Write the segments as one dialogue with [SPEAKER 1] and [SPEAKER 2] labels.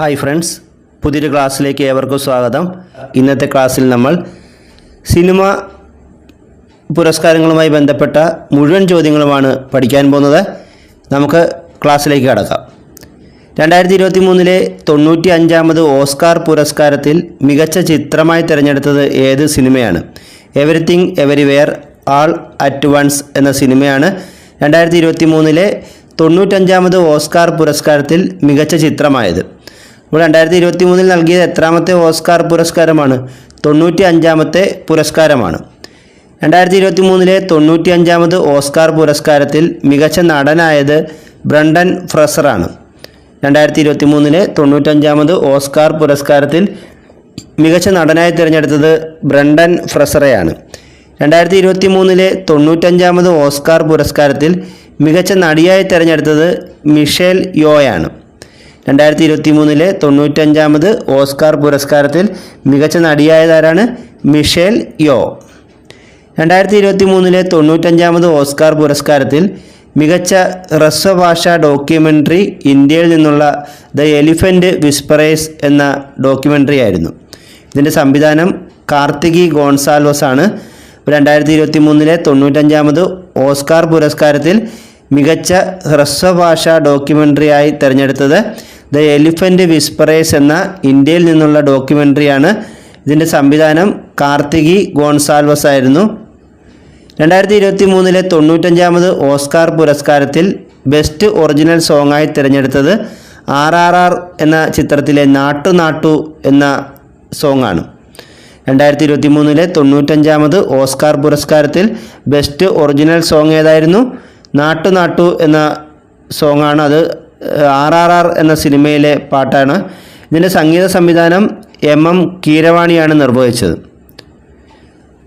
[SPEAKER 1] Hi friends പുതിയൊരു ക്ലാസ്സിലേക്ക് ഏവർക്കും സ്വാഗതം. ഇന്നത്തെ ക്ലാസ്സിൽ നമ്മൾ സിനിമ പുരസ്കാരങ്ങളുമായി ബന്ധപ്പെട്ട മുഴുവൻ ചോദ്യങ്ങളുമാണ് പഠിക്കാൻ പോകുന്നത്. നമുക്ക് ക്ലാസ്സിലേക്ക് കടക്കാം. രണ്ടായിരത്തി ഇരുപത്തി മൂന്നിലെ തൊണ്ണൂറ്റി അഞ്ചാമത് ഓസ്കാർ പുരസ്കാരത്തിൽ മികച്ച ചിത്രമായി തിരഞ്ഞെടുത്തത് ഏത് സിനിമയാണ്? Everything everywhere all at once എന്ന സിനിമയാണ്. രണ്ടായിരത്തി ഇരുപത്തി മൂന്നിലെ തൊണ്ണൂറ്റഞ്ചാമത് ഓസ്കാർ പുരസ്കാരത്തിൽ മികച്ച ചിത്രമായത്. ഇപ്പോൾ രണ്ടായിരത്തി ഇരുപത്തി മൂന്നിൽ നൽകിയത് എത്രാമത്തെ ഓസ്കാർ പുരസ്കാരമാണ്? തൊണ്ണൂറ്റി അഞ്ചാമത്തെ പുരസ്കാരമാണ്. രണ്ടായിരത്തി ഇരുപത്തി മൂന്നിലെ തൊണ്ണൂറ്റി അഞ്ചാമത് ഓസ്കാർ പുരസ്കാരത്തിൽ മികച്ച നടനായത് ബ്രണ്ടൻ ഫ്രസറാണ്. രണ്ടായിരത്തി ഇരുപത്തി മൂന്നിലെ തൊണ്ണൂറ്റഞ്ചാമത് ഓസ്കാർ പുരസ്കാരത്തിൽ മികച്ച നടനായി തിരഞ്ഞെടുത്തത് ബ്രണ്ടൻ ഫ്രസറെയാണ്. രണ്ടായിരത്തി ഇരുപത്തി മൂന്നിലെ തൊണ്ണൂറ്റഞ്ചാമത് ഓസ്കാർ പുരസ്കാരത്തിൽ മികച്ച നടിയായി തിരഞ്ഞെടുത്തത് മിഷേൽ യോയാണ്. രണ്ടായിരത്തി ഇരുപത്തി മൂന്നിലെ തൊണ്ണൂറ്റഞ്ചാമത് ഓസ്കാർ പുരസ്കാരത്തിൽ മികച്ച നടിയായതാരാണ് മിഷേൽ യോ. രണ്ടായിരത്തി ഇരുപത്തി മൂന്നിലെ തൊണ്ണൂറ്റഞ്ചാമത് ഓസ്കാർ പുരസ്കാരത്തിൽ മികച്ച ഹ്രസ്വഭാഷ ഡോക്യുമെന്ററി ഇന്ത്യയിൽ നിന്നുള്ള ദ എലിഫന്റ് വിസ്പറേസ് എന്ന ഡോക്യുമെന്ററി ആയിരുന്നു ഇതിന്റെ സംവിധാനം കാർത്തികി ഗോൺസാൽവസ് ആണ് രണ്ടായിരത്തി ഇരുപത്തി മൂന്നിലെ തൊണ്ണൂറ്റഞ്ചാമത് ഓസ്കാർ പുരസ്കാരത്തിൽ മികച്ച ഹ്രസ്വഭാഷ ഡോക്യുമെന്ററിയായി തിരഞ്ഞെടുത്തത് ദ എലിഫന്റ് വിസ്പറേസ് എന്ന ഇന്ത്യയിൽ നിന്നുള്ള ഡോക്യുമെന്ററിയാണ് ഇതിന്റെ സംവിധാനം കാർത്തികി ഗോൺസാൽവസ് ആയിരുന്നു. രണ്ടായിരത്തി ഇരുപത്തി മൂന്നിലെ തൊണ്ണൂറ്റഞ്ചാമത് ഓസ്കാർ പുരസ്കാരത്തിൽ ബെസ്റ്റ് ഒറിജിനൽ സോങ്ങായി തിരഞ്ഞെടുത്തത് ആർ ആർ ആർ എന്ന ചിത്രത്തിലെ നാട്ടു നാട്ടു എന്ന സോങ്ങാണ്. രണ്ടായിരത്തി ഇരുപത്തി മൂന്നിലെ തൊണ്ണൂറ്റഞ്ചാമത് ഓസ്കാർ പുരസ്കാരത്തിൽ ബെസ്റ്റ് ഒറിജിനൽ സോങ് ഏതായിരുന്നു? നാട്ടു നാട്ടു എന്ന സോങ്ങാണ് അത് ആർ ആർ ആർ എന്ന സിനിമയിലെ പാട്ടാണ്. ഇതിന്റെ സംഗീത സംവിധാനം എം എം കീരവാണിയാണ് നിർവഹിച്ചത്.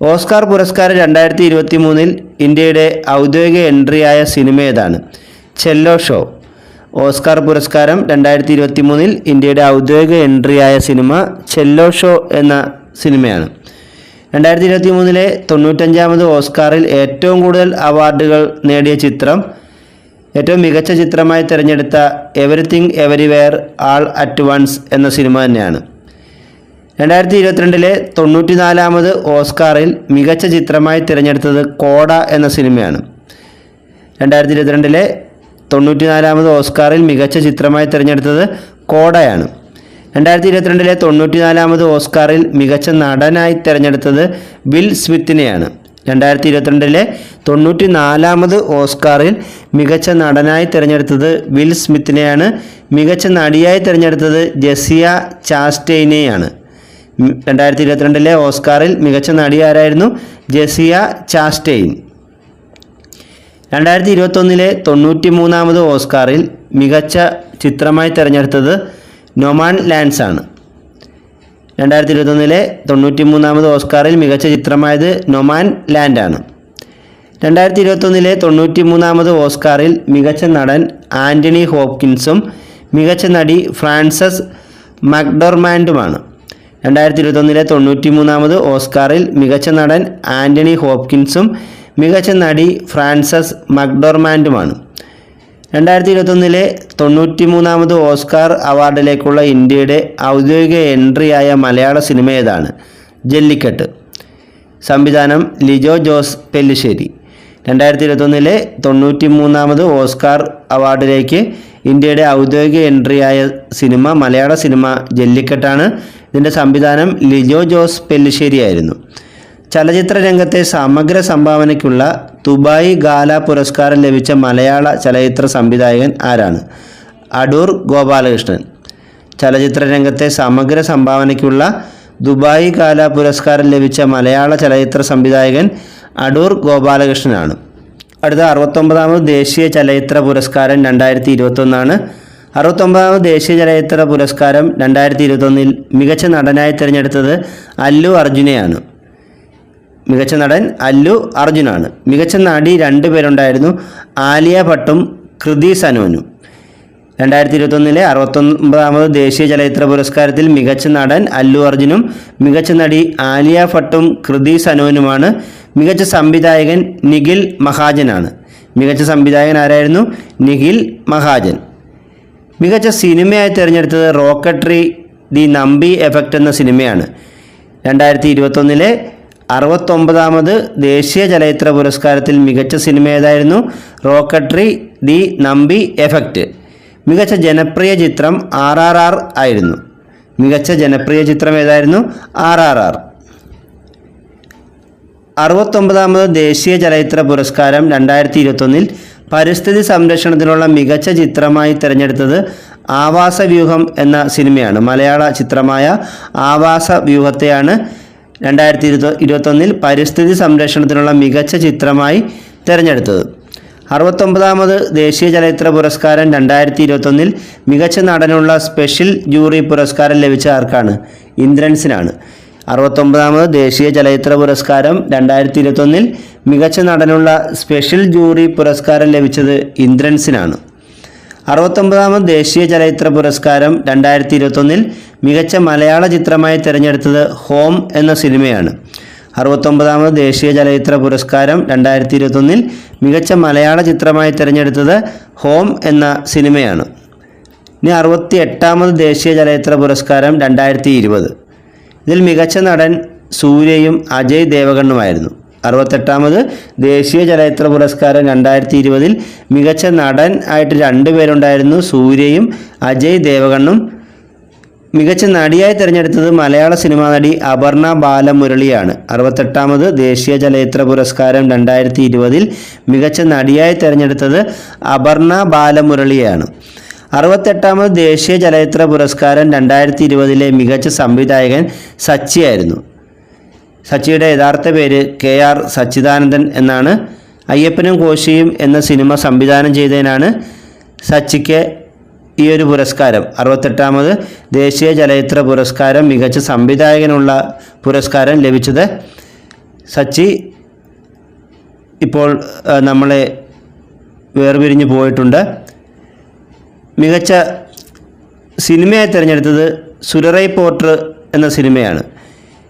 [SPEAKER 1] ഓസ്കാർ പുരസ്കാരം രണ്ടായിരത്തി ഇരുപത്തി മൂന്നിൽ ഇന്ത്യയുടെ ഔദ്യോഗിക എൻട്രിയായ സിനിമ ഏതാണ്? ചെല്ലോ ഷോ. ഓസ്കാർ പുരസ്കാരം രണ്ടായിരത്തി ഇരുപത്തി മൂന്നിൽ ഇന്ത്യയുടെ ഔദ്യോഗിക എൻട്രിയായ സിനിമ ചെല്ലോ ഷോ എന്ന സിനിമയാണ്. രണ്ടായിരത്തി ഇരുപത്തി മൂന്നിലെ തൊണ്ണൂറ്റഞ്ചാമത് ഓസ്കാറിൽ ഏറ്റവും കൂടുതൽ അവാർഡുകൾ നേടിയ ചിത്രം ഏറ്റവും മികച്ച ചിത്രമായി തിരഞ്ഞെടുത്ത everything everywhere all at once എന്ന സിനിമ തന്നെയാണ്. രണ്ടായിരത്തി ഇരുപത്തിരണ്ടിലെ തൊണ്ണൂറ്റിനാലാമത് ഓസ്കാറിൽ മികച്ച ചിത്രമായി തിരഞ്ഞെടുത്തത് കോഡ എന്ന സിനിമയാണ്. രണ്ടായിരത്തി ഇരുപത്തിരണ്ടിലെ തൊണ്ണൂറ്റിനാലാമത് ഓസ്കാറിൽ മികച്ച ചിത്രമായി തിരഞ്ഞെടുത്തത് കോഡയാണ്. രണ്ടായിരത്തി ഇരുപത്തിരണ്ടിലെ തൊണ്ണൂറ്റിനാലാമത് ഓസ്കാറിൽ മികച്ച നടനായി തിരഞ്ഞെടുത്തത് വിൽ സ്മിത്തിനെയാണ്. രണ്ടായിരത്തി ഇരുപത്തിരണ്ടിലെ തൊണ്ണൂറ്റി നാലാമത് ഓസ്കാറിൽ മികച്ച നടനായി തിരഞ്ഞെടുത്തത് വിൽ സ്മിത്തിനെയാണ്. മികച്ച നടിയായി തിരഞ്ഞെടുത്തത് ജെസിയ ചാസ്റ്റെയിനെയാണ് ഉം, രണ്ടായിരത്തി ഇരുപത്തിരണ്ടിലെ ഓസ്കാറിൽ മികച്ച നടി ആരായിരുന്നു? ജെസിയ ചാസ്റ്റെയിൻ രണ്ടായിരത്തി ഇരുപത്തൊന്നിലെ തൊണ്ണൂറ്റി മൂന്നാമത് ഓസ്കാറിൽ മികച്ച ചിത്രമായി തിരഞ്ഞെടുത്തത് നൊമാൻ ലാൻഡ്സ് ആണ്. രണ്ടായിരത്തി ഇരുപത്തൊന്നിലെ തൊണ്ണൂറ്റി മൂന്നാമത് ഓസ്കാറിൽ മികച്ച ചിത്രമായത് നൊമാൻ ആണ്. രണ്ടായിരത്തി ഇരുപത്തൊന്നിലെ തൊണ്ണൂറ്റി മൂന്നാമത് ഓസ്കാറിൽ മികച്ച നടൻ ആന്റണി ഹോപ്കിൻസും മികച്ച നടി ഫ്രാൻസസ് മക്ഡോർമാൻഡുമാണ് രണ്ടായിരത്തി ഇരുപത്തൊന്നിലെ തൊണ്ണൂറ്റി മൂന്നാമത് ഓസ്കാറിൽ മികച്ച നടൻ ആന്റണി ഹോപ്കിൻസും മികച്ച നടി ഫ്രാൻസസ് മക്ഡോർമാൻഡുമാണ് രണ്ടായിരത്തി ഇരുപത്തൊന്നിലെ തൊണ്ണൂറ്റി മൂന്നാമത് ഓസ്കാർ അവാർഡിലേക്കുള്ള ഇന്ത്യയുടെ ഔദ്യോഗിക എൻട്രിയായ മലയാള സിനിമ ഏതാണ്? ജല്ലിക്കെട്ട്. സംവിധാനം ലിജോ ജോസ് പെല്ലിശ്ശേരി. രണ്ടായിരത്തി ഇരുപത്തൊന്നിലെ തൊണ്ണൂറ്റി മൂന്നാമത് ഓസ്കാർ അവാർഡിലേക്ക് ഇന്ത്യയുടെ ഔദ്യോഗിക എൻട്രിയായ സിനിമ മലയാള സിനിമ ജല്ലിക്കെട്ടാണ്. ഇതിന്റെ സംവിധാനം ലിജോ ജോസ് പെല്ലിശ്ശേരി ആയിരുന്നു. ചലച്ചിത്ര രംഗത്തെ സമഗ്ര സംഭാവനയ്ക്കുള്ള ദുബായ് ഗാല പുരസ്കാരം ലഭിച്ച മലയാള ചലച്ചിത്ര സംവിധായകൻ ആരാണ്? അടൂർ ഗോപാലകൃഷ്ണൻ. ചലച്ചിത്ര രംഗത്തെ സമഗ്ര സംഭാവനയ്ക്കുള്ള ദുബായ് ഗാല പുരസ്കാരം ലഭിച്ച മലയാള ചലച്ചിത്ര സംവിധായകൻ അടൂർ ഗോപാലകൃഷ്ണനാണ്. അടുത്ത അറുപത്തൊമ്പതാമത് ദേശീയ ചലച്ചിത്ര പുരസ്കാരം രണ്ടായിരത്തി ഇരുപത്തൊന്നാണ് അറുപത്തൊമ്പതാമത് ദേശീയ ചലച്ചിത്ര പുരസ്കാരം രണ്ടായിരത്തി ഇരുപത്തൊന്നിൽ മികച്ച നടനായി തിരഞ്ഞെടുത്തത് അല്ലു അർജുനെയാണ്. മികച്ച നടൻ അല്ലു അർജുനാണ്. മികച്ച നടി രണ്ട് പേരുണ്ടായിരുന്നു. ആലിയ ഭട്ടും കൃതി സനോനും. രണ്ടായിരത്തി ഇരുപത്തൊന്നിലെ അറുപത്തൊമ്പതാമത് ദേശീയ ചലച്ചിത്ര പുരസ്കാരത്തിൽ മികച്ച നടൻ അല്ലു അർജുനും മികച്ച നടി ആലിയ ഭട്ടും കൃതി സനോനുമാണ്. മികച്ച സംവിധായകൻ നിഖിൽ മഹാജനാണ്. മികച്ച സംവിധായകൻ ആരായിരുന്നു? നിഖിൽ മഹാജൻ. മികച്ച സിനിമയായി തിരഞ്ഞെടുത്തത് റോക്കട്രി ദി നമ്പി എഫക്റ്റ് എന്ന സിനിമയാണ്. രണ്ടായിരത്തി ഇരുപത്തൊന്നിലെ അറുപത്തൊമ്പതാമത് ദേശീയ ചലച്ചിത്ര പുരസ്കാരത്തിൽ മികച്ച സിനിമ ഏതായിരുന്നു? റോക്കട്രി ദി നമ്പി എഫക്റ്റ് മികച്ച ജനപ്രിയ ചിത്രം ആർ ആർ ആർ ആയിരുന്നു. മികച്ച ജനപ്രിയ ചിത്രം ഏതായിരുന്നു? R R R. അറുപത്തൊമ്പതാമത് ദേശീയ ചലച്ചിത്ര പുരസ്കാരം രണ്ടായിരത്തി ഇരുപത്തൊന്നിൽ പരിസ്ഥിതി സംരക്ഷണത്തിനുള്ള മികച്ച ചിത്രമായി തിരഞ്ഞെടുത്തത് ആവാസ വ്യൂഹം എന്ന സിനിമയാണ്. മലയാള ചിത്രമായ ആവാസ വ്യൂഹത്തെയാണ് രണ്ടായിരത്തി ഇരുപത്തി ഇരുപത്തൊന്നിൽ പരിസ്ഥിതി സംരക്ഷണത്തിനുള്ള മികച്ച ചിത്രമായി തിരഞ്ഞെടുത്തത്. അറുപത്തൊമ്പതാമത് ദേശീയ ചലച്ചിത്ര പുരസ്കാരം രണ്ടായിരത്തി ഇരുപത്തൊന്നിൽ മികച്ച നടനുള്ള സ്പെഷ്യൽ ജൂറി പുരസ്കാരം ലഭിച്ച ആർക്കാണ്? ഇന്ദ്രൻസിനാണ്. അറുപത്തൊമ്പതാമത് ദേശീയ ചലച്ചിത്ര പുരസ്കാരം രണ്ടായിരത്തി ഇരുപത്തൊന്നിൽ മികച്ച നടനുള്ള സ്പെഷ്യൽ ജൂറി പുരസ്കാരം ലഭിച്ചത് ഇന്ദ്രൻസിനാണ്. അറുപത്തൊമ്പതാമത് ദേശീയ ചലച്ചിത്ര പുരസ്കാരം രണ്ടായിരത്തി ഇരുപത്തൊന്നിൽ മികച്ച മലയാള ചിത്രമായി തിരഞ്ഞെടുത്തത് ഹോം എന്ന സിനിമയാണ്. അറുപത്തൊമ്പതാമത് ദേശീയ ചലച്ചിത്ര പുരസ്കാരം രണ്ടായിരത്തി ഇരുപത്തൊന്നിൽ മികച്ച മലയാള ചിത്രമായി തിരഞ്ഞെടുത്തത് ഹോം എന്ന സിനിമയാണ്. ഇനി അറുപത്തി എട്ടാമത് ദേശീയ ചലച്ചിത്ര പുരസ്കാരം രണ്ടായിരത്തി ഇരുപത് ഇതിൽ മികച്ച നടൻ സൂര്യയും അജയ് ദേവഗണ്ണുമായിരുന്നു. അറുപത്തെട്ടാമത് ദേശീയ ചലച്ചിത്ര പുരസ്കാരം രണ്ടായിരത്തി ഇരുപതിൽ മികച്ച നടൻ ആയിട്ട് രണ്ട് പേരുണ്ടായിരുന്നു സൂര്യയും അജയ് ദേവഗണ്ണും. മികച്ച നടിയായി തിരഞ്ഞെടുത്തത് മലയാള സിനിമാ നടി അപർണ ബാലമുരളിയാണ്. അറുപത്തെട്ടാമത് ദേശീയ ചലച്ചിത്ര പുരസ്കാരം രണ്ടായിരത്തി ഇരുപതിൽ മികച്ച നടിയായി തിരഞ്ഞെടുത്തത് അപർണ ബാലമുരളിയാണ്. അറുപത്തെട്ടാമത് ദേശീയ ചലച്ചിത്ര പുരസ്കാരം രണ്ടായിരത്തി ഇരുപതിലെ മികച്ച സംവിധായകൻ സച്ചിയായിരുന്നു. സച്ചിയുടെ യഥാർത്ഥ പേര് കെ ആർ സച്ചിദാനന്ദൻ എന്നാണ്. അയ്യപ്പനും കോശിയും എന്ന സിനിമ സംവിധാനം ചെയ്തതിനാണ് സച്ചിക്ക് ഈ ഒരു പുരസ്കാരം. അറുപത്തെട്ടാമത് ദേശീയ ചലച്ചിത്ര പുരസ്കാരം മികച്ച സംവിധായകനുള്ള പുരസ്കാരം ലഭിച്ചത് സച്ചി. ഇപ്പോൾ നമ്മളെ വേർപിരിഞ്ഞു പോയിട്ടുണ്ട്. മികച്ച സിനിമയായി തിരഞ്ഞെടുത്തത് സുരറൈ പോർട്ടർ എന്ന സിനിമയാണ്.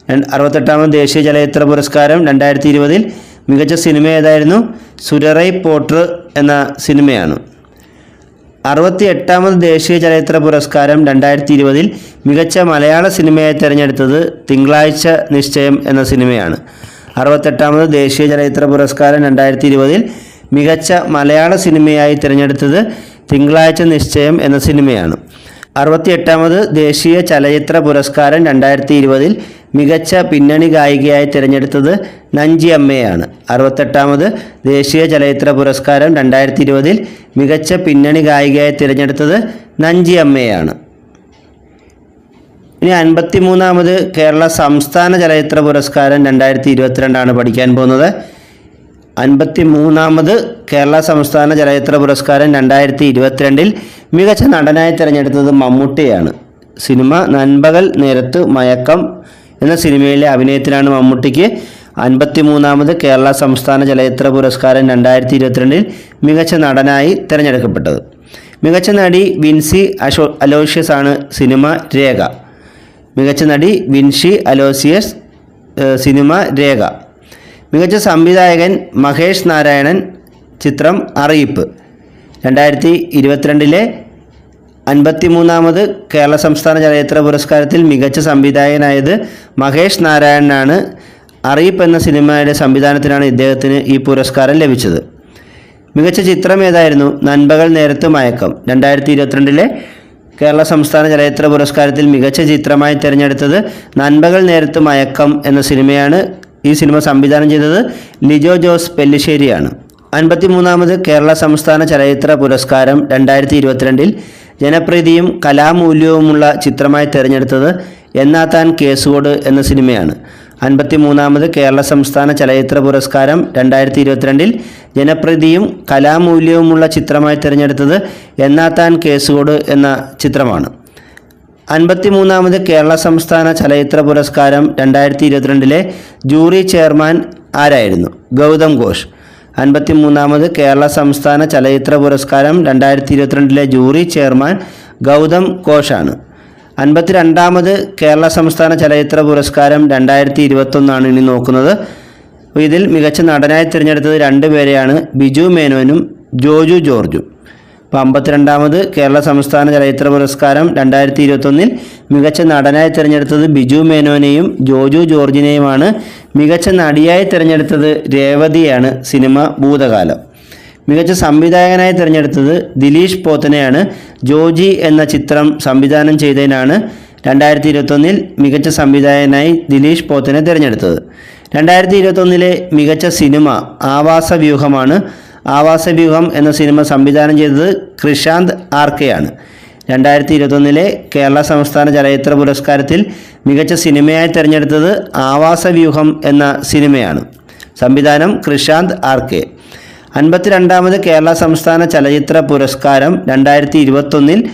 [SPEAKER 1] അറുപത്തെട്ടാമത് ദേശീയ ചലച്ചിത്ര പുരസ്കാരം രണ്ടായിരത്തി ഇരുപതിൽ മികച്ച സിനിമ ഏതായിരുന്നു? സുരറൈ പോട്ടർ എന്ന സിനിമയാണ്. അറുപത്തി എട്ടാമത് ദേശീയ ചലച്ചിത്ര പുരസ്കാരം രണ്ടായിരത്തി ഇരുപതിൽ മികച്ച മലയാള സിനിമയായി തിരഞ്ഞെടുത്തത് തിങ്കളാഴ്ച നിശ്ചയം എന്ന സിനിമയാണ്. അറുപത്തെട്ടാമത് ദേശീയ ചലച്ചിത്ര പുരസ്കാരം രണ്ടായിരത്തി ഇരുപതിൽ മികച്ച മലയാള സിനിമയായി തിരഞ്ഞെടുത്തത് തിങ്കളാഴ്ച നിശ്ചയം എന്ന സിനിമയാണ്. അറുപത്തി എട്ടാമത് ദേശീയ ചലച്ചിത്ര പുരസ്കാരം രണ്ടായിരത്തി ഇരുപതിൽ മികച്ച പിന്നണി ഗായികയായി തിരഞ്ഞെടുത്തത് നഞ്ചി അമ്മയാണ്. അറുപത്തെട്ടാമത് ദേശീയ ചലച്ചിത്ര പുരസ്കാരം രണ്ടായിരത്തി ഇരുപതിൽ മികച്ച പിന്നണി ഗായികയായി തിരഞ്ഞെടുത്തത് നഞ്ചി അമ്മയാണ്. ഇനി അൻപത്തി മൂന്നാമത് കേരള സംസ്ഥാന ചലച്ചിത്ര പുരസ്കാരം രണ്ടായിരത്തി ഇരുപത്തിരണ്ടാണ് പഠിക്കാൻ പോകുന്നത്. അൻപത്തി മൂന്നാമത് കേരള സംസ്ഥാന ചലച്ചിത്ര പുരസ്കാരം രണ്ടായിരത്തി ഇരുപത്തിരണ്ടിൽ മികച്ച നടനായി തിരഞ്ഞെടുത്തത് മമ്മൂട്ടിയാണ്. സിനിമ നൻപകൽ നേരത്ത് മയക്കം എന്ന സിനിമയിലെ അഭിനയത്തിനാണ് മമ്മൂട്ടിക്ക് അൻപത്തി മൂന്നാമത് കേരള സംസ്ഥാന ചലച്ചിത്ര പുരസ്കാരം രണ്ടായിരത്തി ഇരുപത്തിരണ്ടിൽ മികച്ച നടനായി തിരഞ്ഞെടുക്കപ്പെട്ടത്. മികച്ച നടി വിൻസി അശോ അലോഷ്യസ് ആണ് സിനിമ രേഖ. മികച്ച നടി വിൻഷി അലോസിയസ് സിനിമ രേഖ. മികച്ച സംവിധായകൻ മഹേഷ് നാരായണൻ ചിത്രം അറിയിപ്പ്. രണ്ടായിരത്തി ഇരുപത്തിരണ്ടിലെ അൻപത്തിമൂന്നാമത് കേരള സംസ്ഥാന ചലച്ചിത്ര പുരസ്കാരത്തിൽ മികച്ച സംവിധായകനായത് മഹേഷ് നാരായണനാണ് അറിയിപ്പ് എന്ന സിനിമയുടെ സംവിധാനത്തിനാണ് ഇദ്ദേഹത്തിന് ഈ പുരസ്കാരം ലഭിച്ചത്. മികച്ച ചിത്രം ഏതായിരുന്നു? നൻപകൽ നേരത്ത് മയക്കം. രണ്ടായിരത്തി ഇരുപത്തിരണ്ടിലെ കേരള സംസ്ഥാന ചലച്ചിത്ര പുരസ്കാരത്തിൽ മികച്ച ചിത്രമായി തിരഞ്ഞെടുത്തത് നൻപകൽ നേരത്ത് മയക്കം എന്ന സിനിമയാണ് ഈ സിനിമ സംവിധാനം ചെയ്തത്. ലിജോ ജോസ് പെല്ലിശ്ശേരിയാണ്. അൻപത്തി മൂന്നാമത് കേരള സംസ്ഥാന ചലച്ചിത്ര പുരസ്കാരം രണ്ടായിരത്തി ഇരുപത്തിരണ്ടിൽ ജനപ്രീതിയും കലാമൂല്യവുമുള്ള ചിത്രമായി തിരഞ്ഞെടുത്തത് എന്നാത്താൻ കേസുകോട് എന്ന സിനിമയാണ്. അൻപത്തിമൂന്നാമത് കേരള സംസ്ഥാന ചലച്ചിത്ര പുരസ്കാരം രണ്ടായിരത്തി ഇരുപത്തിരണ്ടിൽ ജനപ്രീതിയും കലാമൂല്യവുമുള്ള ചിത്രമായി തിരഞ്ഞെടുത്തത് എന്നാത്താൻ കേസുകോട് എന്ന ചിത്രമാണ്. അൻപത്തിമൂന്നാമത് കേരള സംസ്ഥാന ചലച്ചിത്ര പുരസ്കാരം രണ്ടായിരത്തി ഇരുപത്തിരണ്ടിലെ ജൂറി ചെയർമാൻ ആരായിരുന്നു? ഗൗതം ഘോഷ്. അൻപത്തി മൂന്നാമത് കേരള സംസ്ഥാന ചലച്ചിത്ര പുരസ്കാരം രണ്ടായിരത്തി ഇരുപത്തിരണ്ടിലെ ജൂറി ചെയർമാൻ ഗൗതം ഘോഷാണ് അൻപത്തിരണ്ടാമത് കേരള സംസ്ഥാന ചലച്ചിത്ര പുരസ്കാരം രണ്ടായിരത്തി ഇരുപത്തൊന്നാണ് ഇനി നോക്കുന്നത്. ഇതിൽ മികച്ച നടനായി തിരഞ്ഞെടുത്തത് രണ്ടുപേരെയാണ് ബിജു മേനോനും ജോജു ജോർജും. അപ്പോൾ അമ്പത്തിരണ്ടാമത് കേരള സംസ്ഥാന ചലച്ചിത്ര പുരസ്കാരം രണ്ടായിരത്തി ഇരുപത്തൊന്നിൽ മികച്ച നടനായി തിരഞ്ഞെടുത്തത് ബിജു മേനോനെയും ജോജു ജോർജിനെയുമാണ് മികച്ച നടിയായി തിരഞ്ഞെടുത്തത് രേവതിയാണ് സിനിമ ഭൂതകാലം. മികച്ച സംവിധായകനായി തിരഞ്ഞെടുത്തത് ദിലീഷ് പോത്തനെയാണ്. ജോജി എന്ന ചിത്രം സംവിധാനം ചെയ്തതിനാണ് രണ്ടായിരത്തി ഇരുപത്തൊന്നിൽ മികച്ച സംവിധായകനായി ദിലീഷ് പോത്തനെ തിരഞ്ഞെടുത്തത്. രണ്ടായിരത്തി ഇരുപത്തൊന്നിലെ മികച്ച സിനിമ ആവാസവ്യൂഹമാണ് ആവാസവ്യൂഹം എന്ന സിനിമ സംവിധാനം ചെയ്തത് കൃഷാന്ത് ആർക്കെയാണ് രണ്ടായിരത്തി ഇരുപത്തൊന്നിലെ കേരള സംസ്ഥാന ചലച്ചിത്ര പുരസ്കാരത്തിൽ മികച്ച സിനിമയായി തിരഞ്ഞെടുത്തത് ആവാസവ്യൂഹം എന്ന സിനിമയാണ്. സംവിധാനം കൃഷാന്ത് ആർക്കെ അൻപത്തിരണ്ടാമത് കേരള സംസ്ഥാന ചലച്ചിത്ര പുരസ്കാരം രണ്ടായിരത്തി ഇരുപത്തൊന്നിൽ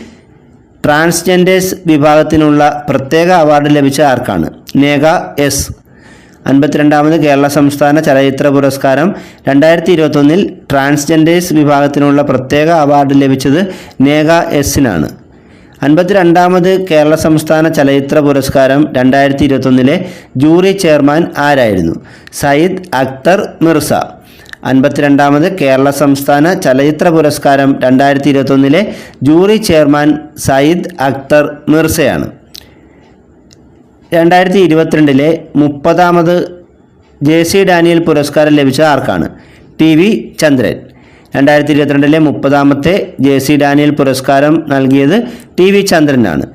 [SPEAKER 1] ട്രാൻസ്ജെൻഡേഴ്സ് വിഭാഗത്തിനുള്ള പ്രത്യേക അവാർഡ് ലഭിച്ച ആർക്കാണ്? നേഗ എസ്. അൻപത്തിരണ്ടാമത് കേരള സംസ്ഥാന ചലച്ചിത്ര പുരസ്കാരം രണ്ടായിരത്തി ഇരുപത്തൊന്നിൽ ട്രാൻസ്ജെൻഡേഴ്സ് വിഭാഗത്തിനുള്ള പ്രത്യേക അവാർഡ് ലഭിച്ചത് നേഗ എസിനാണ് അൻപത്തിരണ്ടാമത് കേരള സംസ്ഥാന ചലച്ചിത്ര പുരസ്കാരം രണ്ടായിരത്തി ഇരുപത്തൊന്നിലെ ജൂറി ചെയർമാൻ ആരായിരുന്നു? സയ്യിദ് അക്തർ മിർസ. അൻപത്തിരണ്ടാമത് കേരള സംസ്ഥാന ചലച്ചിത്ര പുരസ്കാരം രണ്ടായിരത്തി ഇരുപത്തൊന്നിലെ ജൂറി ചെയർമാൻ സയ്യിദ് അക്തർ മിർസയാണ്. രണ്ടായിരത്തി ഇരുപത്തിരണ്ടിലെ മുപ്പതാമത് ജെ സി ഡാനിയൽ പുരസ്കാരം ലഭിച്ച ആർക്കാണ്? T V Chandran. രണ്ടായിരത്തി ഇരുപത്തിരണ്ടിലെ മുപ്പതാമത്തെ ജെ സി ഡാനിയൽ പുരസ്കാരം നൽകിയത് ടി വി ചന്ദ്രനാണ്.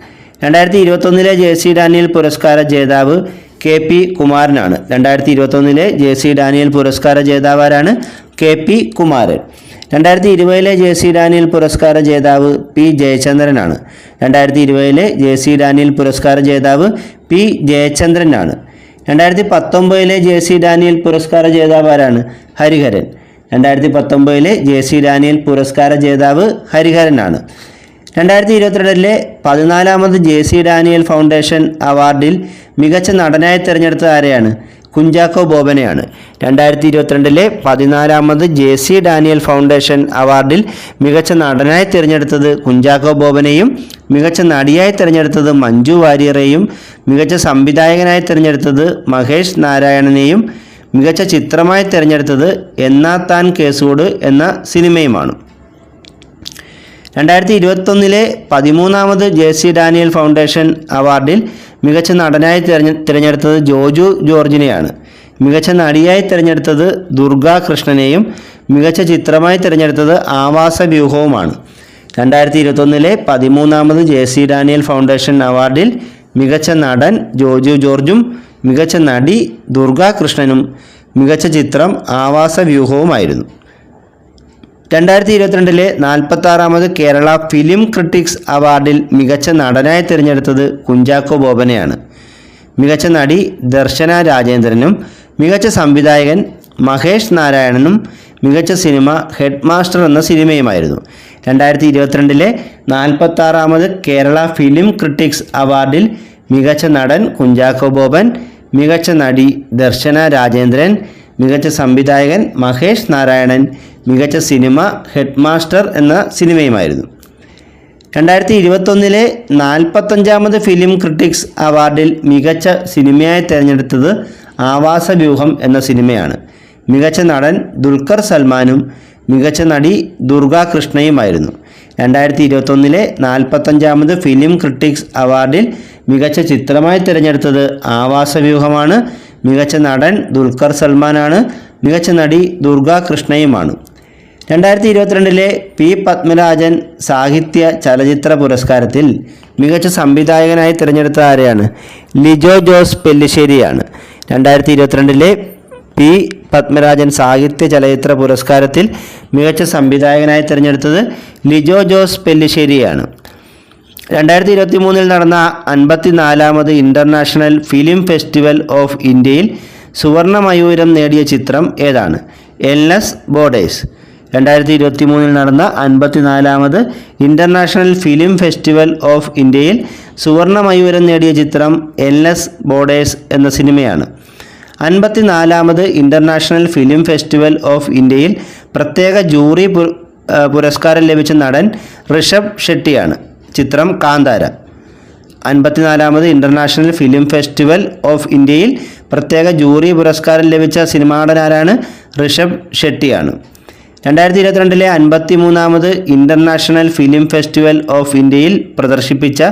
[SPEAKER 1] രണ്ടായിരത്തി ഇരുപത്തൊന്നിലെ ജെ സി ഡാനിയൽ പുരസ്കാര ജേതാവ് കെ പി കുമാരനാണ്. രണ്ടായിരത്തി ഇരുപത്തൊന്നിലെ ജെ സി ഡാനിയൽ പുരസ്കാര ജേതാവാരാണ് കെ പി കുമാരൻ. രണ്ടായിരത്തി ഇരുപതിലെ ജെ സി ഡാനിയൽ പുരസ്കാര ജേതാവ് പി ജയചന്ദ്രനാണ്. രണ്ടായിരത്തി ഇരുപതിലെ ജെ സി ഡാനിയൽ പുരസ്കാര ജേതാവ് പി ജയചന്ദ്രനാണ്. രണ്ടായിരത്തി പത്തൊമ്പതിലെ ജെ സി ഡാനിയൽ പുരസ്കാര ജേതാവ് ആരാണ്? ഹരിഹരൻ. രണ്ടായിരത്തി പത്തൊമ്പതിലെ ജെ സി ഡാനിയൽ പുരസ്കാര ജേതാവ് ഹരിഹരനാണ്. രണ്ടായിരത്തി ഇരുപത്തിരണ്ടിലെ പതിനാലാമത് ജെ സി ഡാനിയൽ ഫൗണ്ടേഷൻ അവാർഡിൽ മികച്ച നടനായി തിരഞ്ഞെടുത്തത് ആരെയാണ്? കുഞ്ചാക്കോ ബോബനെയാണ്. രണ്ടായിരത്തി ഇരുപത്തിരണ്ടിലെ പതിനാലാമത് ജെ സി ഡാനിയൽ ഫൗണ്ടേഷൻ അവാർഡിൽ മികച്ച നടനായി തിരഞ്ഞെടുത്തത് കുഞ്ചാക്കോ ബോബനെയും മികച്ച നടിയായി തിരഞ്ഞെടുത്തത് മഞ്ജു വാര്യറെയും മികച്ച സംവിധായകനായി തിരഞ്ഞെടുത്തത് മഹേഷ് നാരായണനെയും മികച്ച ചിത്രമായി തിരഞ്ഞെടുത്തത് എന്നാ താൻ കേസോട് എന്ന സിനിമയുമാണ്. രണ്ടായിരത്തി ഇരുപത്തൊന്നിലെ പതിമൂന്നാമത് ജെ സി ഡാനിയൽ ഫൗണ്ടേഷൻ അവാർഡിൽ മികച്ച നടനായി തിരഞ്ഞ തിരഞ്ഞെടുത്തത് ജോജു ജോർജിനെയാണ്. മികച്ച നടിയായി തിരഞ്ഞെടുത്തത് ദുർഗാ കൃഷ്ണനെയും മികച്ച ചിത്രമായി തിരഞ്ഞെടുത്തത് ആവാസ വ്യൂഹവുമാണ്. രണ്ടായിരത്തി ഇരുപത്തൊന്നിലെ പതിമൂന്നാമത് ജെ സി ഡാനിയൽ ഫൗണ്ടേഷൻ അവാർഡിൽ മികച്ച നടൻ ജോജു ജോർജും മികച്ച നടി ദുർഗാ കൃഷ്ണനും മികച്ച ചിത്രം ആവാസ വ്യൂഹവുമായിരുന്നു. രണ്ടായിരത്തി ഇരുപത്തിരണ്ടിലെ നാൽപ്പത്തി ആറാമത് കേരള ഫിലിം ക്രിട്ടിക്സ് അവാർഡിൽ മികച്ച നടനായി തിരഞ്ഞെടുത്തത് കുഞ്ചാക്കോ ബോബനെയാണ്. മികച്ച നടി ദർശന രാജേന്ദ്രനും മികച്ച സംവിധായകൻ മഹേഷ് നാരായണനും മികച്ച സിനിമ ഹെഡ് മാസ്റ്റർ എന്ന സിനിമയുമായിരുന്നു. രണ്ടായിരത്തി ഇരുപത്തിരണ്ടിലെ നാൽപ്പത്തി ആറാമത് കേരള ഫിലിം ക്രിട്ടിക്സ് അവാർഡിൽ മികച്ച നടൻ കുഞ്ചാക്കോ ബോബൻ മികച്ച നടി ദർശന രാജേന്ദ്രൻ മികച്ച സംവിധായകൻ മഹേഷ് നാരായണൻ മികച്ച സിനിമ ഹെഡ് മാസ്റ്റർ എന്ന സിനിമയുമായിരുന്നു. രണ്ടായിരത്തി ഇരുപത്തൊന്നിലെ നാൽപ്പത്തഞ്ചാമത് ഫിലിം ക്രിട്ടിക്സ് അവാർഡിൽ മികച്ച സിനിമയായി തിരഞ്ഞെടുത്തത് ആവാസവ്യൂഹം എന്ന സിനിമയാണ്. മികച്ച നടൻ ദുൽഖർ സൽമാനും മികച്ച നടി ദുർഗാ കൃഷ്ണയുമായിരുന്നു. രണ്ടായിരത്തി ഇരുപത്തൊന്നിലെ നാൽപ്പത്തഞ്ചാമത് ഫിലിം ക്രിട്ടിക്സ് അവാർഡിൽ മികച്ച ചിത്രമായി തിരഞ്ഞെടുത്തത് ആവാസവ്യൂഹമാണ് മികച്ച നടൻ ദുൽഖർ സൽമാനാണ്. മികച്ച നടി ദുർഗാ കൃഷ്ണയുമാണ്. രണ്ടായിരത്തി ഇരുപത്തിരണ്ടിലെ പി പത്മരാജൻ സാഹിത്യ ചലച്ചിത്ര പുരസ്കാരത്തിൽ മികച്ച സംവിധായകനായി തിരഞ്ഞെടുത്ത ആരെയാണ്? ലിജോ ജോസ് പെല്ലിശ്ശേരിയാണ്. രണ്ടായിരത്തി ഇരുപത്തിരണ്ടിലെ പി പത്മരാജൻ സാഹിത്യ ചലച്ചിത്ര പുരസ്കാരത്തിൽ മികച്ച സംവിധായകനായി തിരഞ്ഞെടുത്തത് ലിജോ ജോസ് പെല്ലിശ്ശേരിയാണ്. രണ്ടായിരത്തി ഇരുപത്തി മൂന്നിൽ നടന്ന അൻപത്തിനാലാമത് ഇന്റർനാഷണൽ ഫിലിം ഫെസ്റ്റിവൽ ഓഫ് ഇന്ത്യയിൽ സുവർണ മയൂരം നേടിയ ചിത്രം ഏതാണ്? എൽനസ് ബോർഡേഴ്സ് രണ്ടായിരത്തി ഇരുപത്തി മൂന്നിൽ നടന്ന അൻപത്തിനാലാമത് ഇന്റർനാഷണൽ ഫിലിം ഫെസ്റ്റിവൽ ഓഫ് ഇന്ത്യയിൽ സുവർണ മയൂരം നേടിയ ചിത്രം എൻ എസ് ബോർഡേഴ്സ് എന്ന സിനിമയാണ്. അൻപത്തിനാലാമത് ഇന്റർനാഷണൽ ഫിലിം ഫെസ്റ്റിവൽ ഓഫ് ഇന്ത്യയിൽ പ്രത്യേക ജൂറി പുരസ്കാരം ലഭിച്ച നടൻ ഋഷഭ് ഷെട്ടിയാണ്. ചിത്രം കാന്താര. അൻപത്തിനാലാമത് ഇന്റർനാഷണൽ ഫിലിം ഫെസ്റ്റിവൽ ഓഫ് ഇന്ത്യയിൽ പ്രത്യേക ജൂറി പുരസ്കാരം ലഭിച്ച സിനിമാ നടൻ ആരാണ് ഋഷഭ് ഷെട്ടിയാണ്. രണ്ടായിരത്തി ഇരുപത്തിരണ്ടിലെ അൻപത്തി മൂന്നാമത് ഇന്റർനാഷണൽ ഫിലിം ഫെസ്റ്റിവൽ ഓഫ് ഇന്ത്യയിൽ പ്രദർശിപ്പിച്ച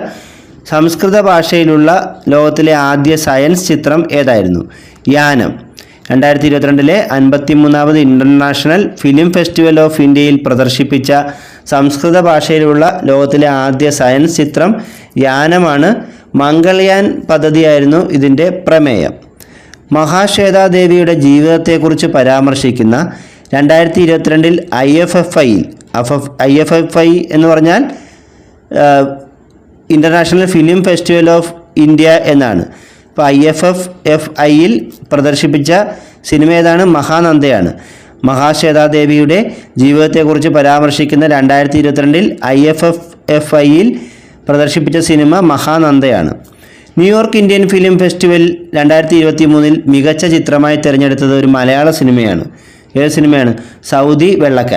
[SPEAKER 1] സംസ്കൃത ഭാഷയിലുള്ള ലോകത്തിലെ ആദ്യ സയൻസ് ചിത്രം ഏതായിരുന്നു? യാനം. രണ്ടായിരത്തി ഇരുപത്തിരണ്ടിലെ അൻപത്തി മൂന്നാമത് ഇന്റർനാഷണൽ ഫിലിം ഫെസ്റ്റിവൽ ഓഫ് ഇന്ത്യയിൽ പ്രദർശിപ്പിച്ച സംസ്കൃത ഭാഷയിലുള്ള ലോകത്തിലെ ആദ്യ സയൻസ് ചിത്രം യാനമാണ് മംഗൾയാൻ പദ്ധതിയായിരുന്നു ഇതിന്റെ പ്രമേയം. മഹാശ്വേതാദേവിയുടെ ജീവിതത്തെക്കുറിച്ച് പരാമർശിക്കുന്ന രണ്ടായിരത്തി ഇരുപത്തിരണ്ടിൽ ഐ എഫ് എഫ് ഐയിൽ ഐ എഫ് എഫ് ഐ എന്ന് പറഞ്ഞാൽ international film festival of India എന്നാണ്. ഇപ്പോൾ ഐ എഫ് എഫ് എഫ് ഐയിൽ പ്രദർശിപ്പിച്ച സിനിമ ഏതാണ്? മഹാനന്ദയാണ്. മഹാശ്വേതാദേവിയുടെ ജീവിതത്തെക്കുറിച്ച് പരാമർശിക്കുന്ന രണ്ടായിരത്തി ഇരുപത്തിരണ്ടിൽ ഐ എഫ് എഫ് എഫ് ഐയിൽ പ്രദർശിപ്പിച്ച സിനിമ മഹാനന്ദയാണ്. New York Indian film festival രണ്ടായിരത്തി ഇരുപത്തി മൂന്നിൽ മികച്ച ചിത്രമായി തിരഞ്ഞെടുത്തത് ഒരു മലയാള സിനിമയാണ്. ഏത് സിനിമയാണ്? സൗദി വെള്ളക്ക.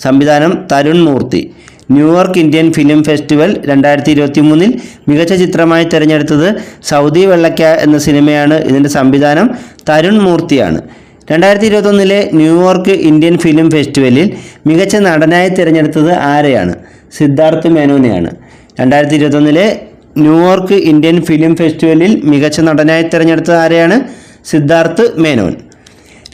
[SPEAKER 1] സംവിധാനം Tharun Moorthy. New York Indian film festival രണ്ടായിരത്തി ഇരുപത്തി മൂന്നിൽ മികച്ച ചിത്രമായി തിരഞ്ഞെടുത്തത് സൗദി വെള്ളക്ക എന്ന സിനിമയാണ്. ഇതിന്റെ സംവിധാനം തരുൺ മൂർത്തിയാണ്. രണ്ടായിരത്തി ഇരുപത്തൊന്നിലെ ന്യൂയോർക്ക് ഇന്ത്യൻ ഫിലിം ഫെസ്റ്റിവലിൽ മികച്ച നടനായി തിരഞ്ഞെടുത്തത് ആരെയാണ്? സിദ്ധാർത്ഥ് മേനോനെയാണ്. രണ്ടായിരത്തി ഇരുപത്തൊന്നിലെ ന്യൂയോർക്ക് ഇന്ത്യൻ ഫിലിം ഫെസ്റ്റിവലിൽ മികച്ച നടനായി തിരഞ്ഞെടുത്തത് ആരെയാണ്? സിദ്ധാർത്ഥ് മേനോൻ.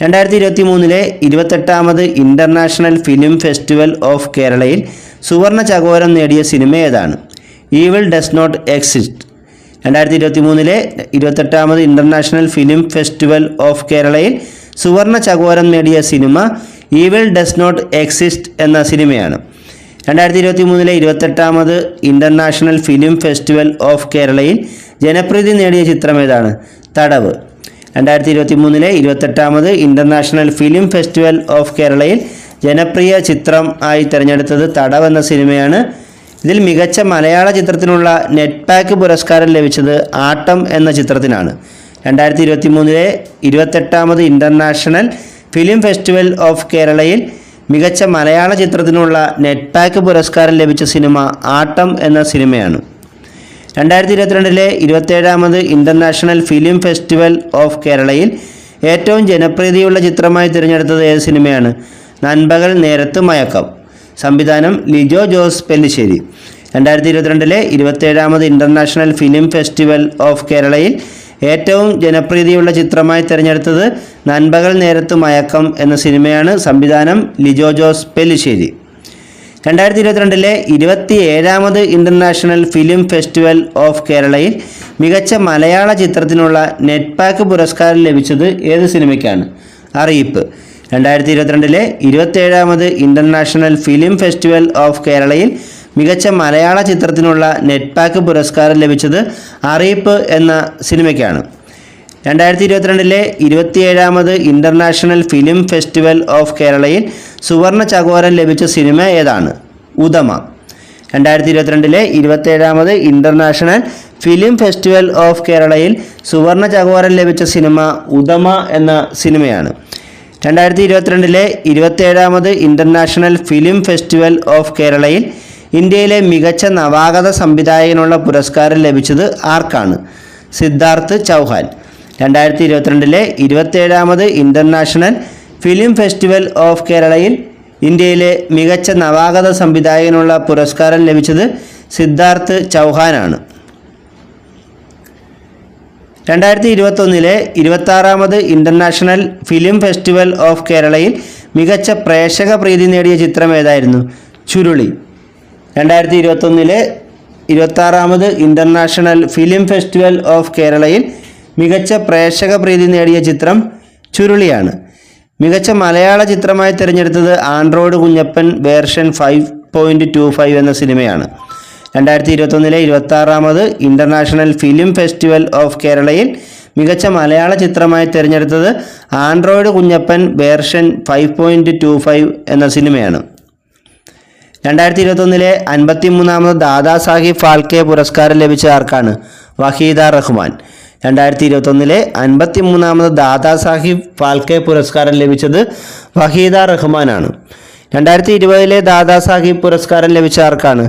[SPEAKER 1] രണ്ടായിരത്തി ഇരുപത്തി മൂന്നിലെ ഇരുപത്തെട്ടാമത് ഇന്റർനാഷണൽ ഫിലിം ഫെസ്റ്റിവൽ ഓഫ് കേരളയിൽ സുവർണ ചകോരം നേടിയ സിനിമ ഏതാണ്? ഈവിൾ ഡസ് നോട്ട് എക്സിസ്റ്റ് രണ്ടായിരത്തി ഇരുപത്തി മൂന്നിലെ ഇരുപത്തെട്ടാമത് ഇന്റർനാഷണൽ ഫിലിം ഫെസ്റ്റിവൽ ഓഫ് കേരളയിൽ സുവർണ ചകോരം നേടിയ സിനിമ ഈവിൾ ഡസ് നോട്ട് എക്സിസ്റ്റ് എന്ന സിനിമയാണ്. രണ്ടായിരത്തി ഇരുപത്തി മൂന്നിലെ ഇരുപത്തെട്ടാമത് ഇന്റർനാഷണൽ ഫിലിം ഫെസ്റ്റിവൽ ഓഫ് കേരളയിൽ ജനപ്രീതി നേടിയ ചിത്രം ഏതാണ്? തടവ്. രണ്ടായിരത്തി ഇരുപത്തി മൂന്നിലെ ഇരുപത്തെട്ടാമത് ഇന്റർനാഷണൽ ഫിലിം ഫെസ്റ്റിവൽ ഓഫ് കേരളയിൽ ജനപ്രിയ ചിത്രം ആയി തിരഞ്ഞെടുത്തത് തടവ് എന്ന സിനിമയാണ്. ഇതിൽ മികച്ച മലയാള ചിത്രത്തിനുള്ള നെറ്റ് പാക്ക് പുരസ്കാരം ലഭിച്ചത് ആട്ടം എന്ന ചിത്രത്തിനാണ്. രണ്ടായിരത്തി ഇരുപത്തി മൂന്നിലെ ഇരുപത്തെട്ടാമത് ഇന്റർനാഷണൽ ഫിലിം ഫെസ്റ്റിവൽ ഓഫ് കേരളയിൽ മികച്ച മലയാള ചിത്രത്തിനുള്ള നെറ്റ് പാക്ക് പുരസ്കാരം ലഭിച്ച സിനിമ ആട്ടം എന്ന സിനിമയാണ്. രണ്ടായിരത്തി ഇരുപത്തിരണ്ടിലെ ഇരുപത്തേഴാമത് ഇന്റർനാഷണൽ ഫിലിം ഫെസ്റ്റിവൽ ഓഫ് കേരളയിൽ ഏറ്റവും ജനപ്രീതിയുള്ള ചിത്രമായി തിരഞ്ഞെടുത്തത് ഏത് സിനിമയാണ്? നൻപകൽ നേരത്ത് മയക്കം. സംവിധാനം ലിജോ ജോസ് പെല്ലിശ്ശേരി. രണ്ടായിരത്തി ഇരുപത്തിരണ്ടിലെ ഇരുപത്തേഴാമത് ഇന്റർനാഷണൽ ഫിലിം ഫെസ്റ്റിവൽ ഓഫ് കേരളയിൽ ഏറ്റവും ജനപ്രീതിയുള്ള ചിത്രമായി തിരഞ്ഞെടുത്തത് നൻപകൽ നേരത്ത് മയക്കം എന്ന സിനിമയാണ് സംവിധാനം ലിജോ ജോസ് പെല്ലിശ്ശേരി. രണ്ടായിരത്തി ഇരുപത്തിരണ്ടിലെ ഇരുപത്തി ഏഴാമത് ഇന്റർനാഷണൽ ഫിലിം ഫെസ്റ്റിവൽ ഓഫ് കേരളയിൽ മികച്ച മലയാള ചിത്രത്തിനുള്ള നെറ്റ് പാക്ക് പുരസ്കാരം ലഭിച്ചത് ഏത് സിനിമയ്ക്കാണ്? അറിയിപ്പ്. രണ്ടായിരത്തി ഇരുപത്തിരണ്ടിലെ ഇരുപത്തേഴാമത് ഇന്റർനാഷണൽ ഫിലിം ഫെസ്റ്റിവൽ ഓഫ് കേരളയിൽ മികച്ച മലയാള ചിത്രത്തിനുള്ള നെറ്റ് പാക്ക് പുരസ്കാരം ലഭിച്ചത് അറിയിപ്പ് എന്ന സിനിമയ്ക്കാണ്. രണ്ടായിരത്തി ഇരുപത്തിരണ്ടിലെ ഇരുപത്തിയേഴാമത് ഇന്റർനാഷണൽ ഫിലിം ഫെസ്റ്റിവൽ ഓഫ് കേരളയിൽ സുവർണ ചകോരം ലഭിച്ച സിനിമ ഏതാണ്? ഉദമ. രണ്ടായിരത്തി ഇരുപത്തിരണ്ടിലെ ഇരുപത്തേഴാമത് ഇന്റർനാഷണൽ ഫിലിം ഫെസ്റ്റിവൽ ഓഫ് കേരളയിൽ സുവർണ ചകോരം ലഭിച്ച സിനിമ ഉദമ എന്ന സിനിമയാണ്. രണ്ടായിരത്തി ഇരുപത്തിരണ്ടിലെ ഇരുപത്തേഴാമത് ഇന്റർനാഷണൽ ഫിലിം ഫെസ്റ്റിവൽ ഓഫ് കേരളയിൽ ഇന്ത്യയിലെ മികച്ച നവാഗത സംവിധായകനുള്ള പുരസ്കാരം ലഭിച്ചത് ആർക്കാണ്? സിദ്ധാർത്ഥ് ചൗഹാൻ. രണ്ടായിരത്തി ഇരുപത്തിരണ്ടിലെ ഇരുപത്തേഴാമത് ഇന്റർനാഷണൽ ഫിലിം ഫെസ്റ്റിവൽ ഓഫ് കേരളയിൽ ഇന്ത്യയിലെ മികച്ച നവാഗത സംവിധായകനുള്ള പുരസ്കാരം ലഭിച്ചത് സിദ്ധാർത്ഥ് ചൗഹാനാണ്. രണ്ടായിരത്തി ഇരുപത്തൊന്നിലെ ഇരുപത്താറാമത് ഇന്റർനാഷണൽ ഫിലിം ഫെസ്റ്റിവൽ ഓഫ് കേരളയിൽ മികച്ച പ്രേക്ഷക പ്രീതി നേടിയ ചിത്രം ഏതായിരുന്നു? ചുരുളി. രണ്ടായിരത്തി ഇരുപത്തൊന്നിലെ ഇരുപത്താറാമത് ഇന്റർനാഷണൽ ഫിലിം ഫെസ്റ്റിവൽ ഓഫ് കേരളയിൽ മികച്ച പ്രേക്ഷക പ്രീതി നേടിയ ചിത്രം ചുരുളിയാണ്. മികച്ച മലയാള ചിത്രമായി തിരഞ്ഞെടുത്തത് Android Kunjappan version five point two five എന്ന സിനിമയാണ്. രണ്ടായിരത്തി ഇരുപത്തൊന്നിലെ ഇരുപത്താറാമത് ഇന്റർനാഷണൽ ഫിലിം ഫെസ്റ്റിവൽ ഓഫ് കേരളയിൽ മികച്ച മലയാള ചിത്രമായി തിരഞ്ഞെടുത്തത് Android Kunjappan version five point two five എന്ന സിനിമയാണ്. രണ്ടായിരത്തി ഇരുപത്തൊന്നിലെ അൻപത്തി മൂന്നാമത് ദാദാ സാഹിബ് ഫാൽക്കെ പുരസ്കാരം ലഭിച്ച ആർക്കാണ്? വഹീദ റഹ്മാൻ. രണ്ടായിരത്തി ഇരുപത്തൊന്നിലെ അൻപത്തി മൂന്നാമത് ദാദാ സാഹിബ് ഫാൽക്കെ പുരസ്കാരം ലഭിച്ചത് വഹീദ റഹ്മാനാണ്. രണ്ടായിരത്തി ഇരുപതിലെ ദാദാ സാഹിബ് പുരസ്കാരം ലഭിച്ച ആർക്കാണ്?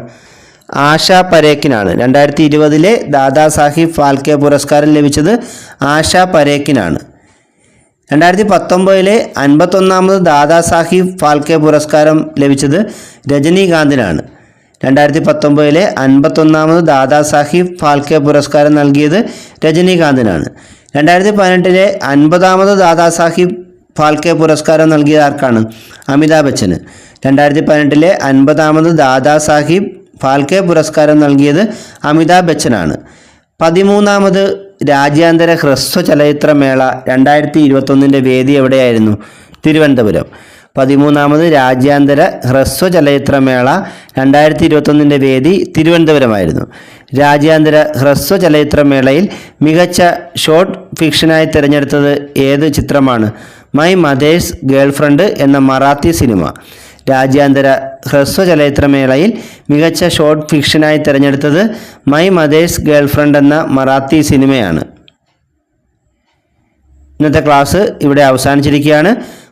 [SPEAKER 1] ആശ പരേക്കിനാണ്. രണ്ടായിരത്തി ഇരുപതിലെ ദാദാ സാഹിബ് ഫാൽക്കെ പുരസ്കാരം ലഭിച്ചത് ആശ പരേക്കിനാണ്. രണ്ടായിരത്തി പത്തൊമ്പതിലെ അൻപത്തൊന്നാമത് ദാദാ സാഹിബ് ഫാൽക്കെ പുരസ്കാരം ലഭിച്ചത് രജനീകാന്തിനാണ്. രണ്ടായിരത്തി പത്തൊമ്പതിലെ അൻപത്തൊന്നാമത് ദാദാ സാഹിബ് ഫാൽക്കെ പുരസ്കാരം നൽകിയത് രജനീകാന്തിനാണ്. രണ്ടായിരത്തി പതിനെട്ടിലെ അൻപതാമത് ദാദാ സാഹിബ് ഫാൽക്കെ പുരസ്കാരം നൽകിയത് ആർക്കാണ്? അമിതാഭ് ബച്ചന്. രണ്ടായിരത്തി പതിനെട്ടിലെ അൻപതാമത് ദാദാസാഹിബ് ഫാൽക്കെ പുരസ്കാരം നൽകിയത് അമിതാഭ് ബച്ചനാണ്. പതിമൂന്നാമത് രാജ്യാന്തര ഹ്രസ്വ ചലച്ചിത്രമേള രണ്ടായിരത്തി ഇരുപത്തൊന്നിന്റെ വേദി എവിടെയായിരുന്നു? തിരുവനന്തപുരം. പതിമൂന്നാമത് രാജ്യാന്തര ഹ്രസ്വ ചലച്ചിത്രമേള രണ്ടായിരത്തി ഇരുപത്തൊന്നിന്റെ വേദി തിരുവനന്തപുരമായിരുന്നു. രാജ്യാന്തര ഹ്രസ്വ ചലച്ചിത്രമേളയിൽ മികച്ച ഷോർട്ട് ഫിക്ഷനായി തിരഞ്ഞെടുത്തത് ഏത് ചിത്രമാണ്? മൈ മദേഴ്സ് ഗേൾഫ്രണ്ട് എന്ന മറാത്തി സിനിമ. രാജ്യാന്തര ഹ്രസ്വ ചലച്ചിത്രമേളയിൽ മികച്ച ഷോർട്ട് ഫിക്ഷനായി തിരഞ്ഞെടുത്തത് മൈ മദേഴ്സ് ഗേൾഫ്രണ്ട് എന്ന മറാത്തി സിനിമയാണ്. ഇന്നത്തെ ക്ലാസ് ഇവിടെ അവസാനിച്ചിരിക്കുകയാണ്.